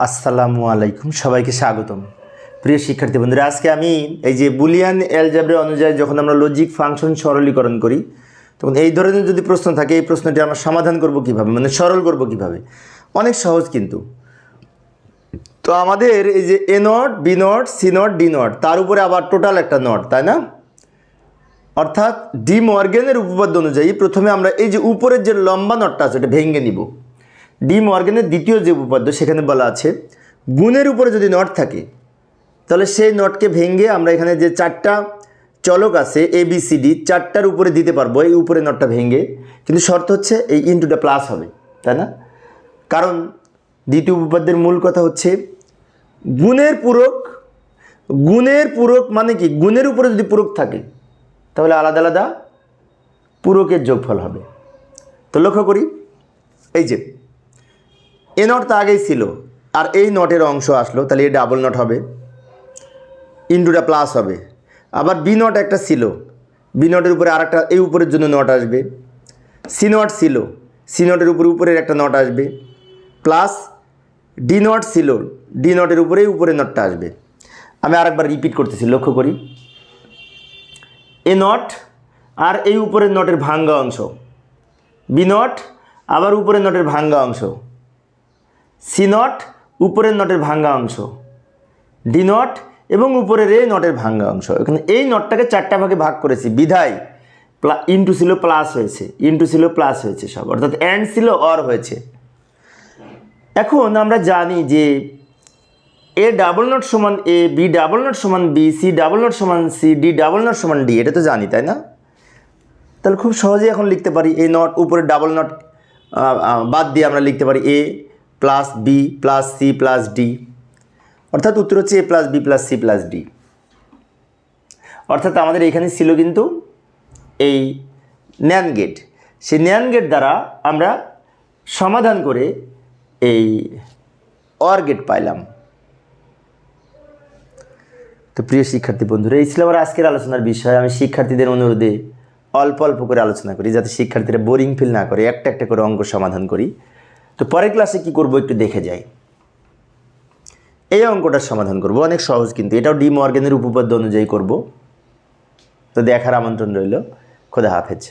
আসসালামু আলাইকুম, সবাইকে স্বাগতম। প্রিয় শিক্ষার্থী বন্ধুরা, আজকে আমি এই যে বুলিয়ান অ্যালজাবরে অনুযায়ী যখন আমরা লজিক ফাংশন সরলীকরণ করি, তখন এই ধরনের যদি প্রশ্ন থাকে, এই প্রশ্নটি আমরা সমাধান করব কীভাবে? মানে সরল করব কীভাবে? অনেক সহজ কিন্তু। তো আমাদের এই যে A not B not C not D not তার উপরে আবার টোটাল একটা নট তাই না? অর্থাৎ ডি মর্গেনের উপপাদ্য অনুযায়ী প্রথমে আমরা এই যে উপরের যে লম্বা নটটা আছে, ওটা ভেঙে নিব। ডি মর্গেনের দ্বিতীয় যে উপপাদ্য সেখানে বলা আছে, গুণের উপরে যদি নট থাকে, তাহলে সেই নটকে ভেঙে আমরা এখানে যে চারটা চলক আছে এ বি সি ডি চারটার উপরে দিতে পারব, এই উপরে নটটা ভেঙে। কিন্তু শর্ত হচ্ছে এই ইন্টুটা প্লাস হবে, তাই না? কারণ দ্বিতীয় উপপাদ্যের মূল কথা হচ্ছে গুণের পূরক গুণের পূরক মানে কি? গুণের উপরে যদি পূরক থাকে, তাহলে আলাদা আলাদা পূরকের যোগফল হবে। তো লক্ষ্য করি, এই যে এ নট তো আগেই ছিল। আর এই নটের অংশ আসলো, তাহলে এই ডাবল নট হবে। ইন্টুটা প্লাস হবে। আবার বি নট একটা ছিল। বি নটের উপরে আরেকটা, এই উপরের জন্য নট আসবে। সি নট ছিল। সি নটের উপরে উপরের একটা নট আসবে। প্লাস ডি নট ছিল। ডি নটের উপরেই উপরের নটটা আসবে। আমি আরেকবার রিপিট করতেছি, লক্ষ্য করি। এ নট আর এই উপরের নটের ভাঙ্গা অংশ। বি নট আবার উপরের নটের ভাঙ্গা অংশ। সি নট উপরের নটের ভাঙ্গা অংশ, ডি নট এবং উপরের এই নটের ভাঙ্গা অংশ। এখানে এই নটটাকে চারটা ভাগে ভাগ করেছি, বিধায়। প্লা ইন্টু ছিল প্লাস হয়েছে ইন্টু ছিল প্লাস হয়েছে সব, অর্থাৎ অ্যান্ড ছিল অর হয়েছে। এখন আমরা জানি যে এ ডাবল নট সমান এ বি ডাবল নট সমান বি সি ডাবল নট সমান সি ডি ডাবল নট সমান ডি এটা তো জানি, তাই না? তাহলে খুব সহজেই এখন লিখতে পারি এ নট উপরে ডাবল নট বাদ দিয়ে আমরা লিখতে পারি A plus B plus C plus D অর্থাৎ উত্তর হচ্ছে A plus B plus C plus D অর্থাৎ আমাদের এখানে ছিল কিন্তু এই ন্যান গেট সেই ন্যান গেট দ্বারা আমরা সমাধান করে এই অর গেট পাইলাম। তো প্রিয় শিক্ষার্থী বন্ধুরা, এই ছিল আমার আজকের আলোচনার বিষয়। আমি শিক্ষার্থীদের অনুরোধে অল্প অল্প করে আলোচনা করি যাতে শিক্ষার্থীরা বোরিং ফিল না করে, একটা একটা করে অঙ্ক সমাধান করি। তো পরের ক্লাসে কি করব একটু দেখে যাই। এই অঙ্কটার সমাধান করব, অনেক সহজ কিন্তু। এটাও ডিম মর্গেনের উপপাদ্য অনুযায়ী করব। তো দেখার আমন্ত্রণ রইল। খোদা হাফেজ।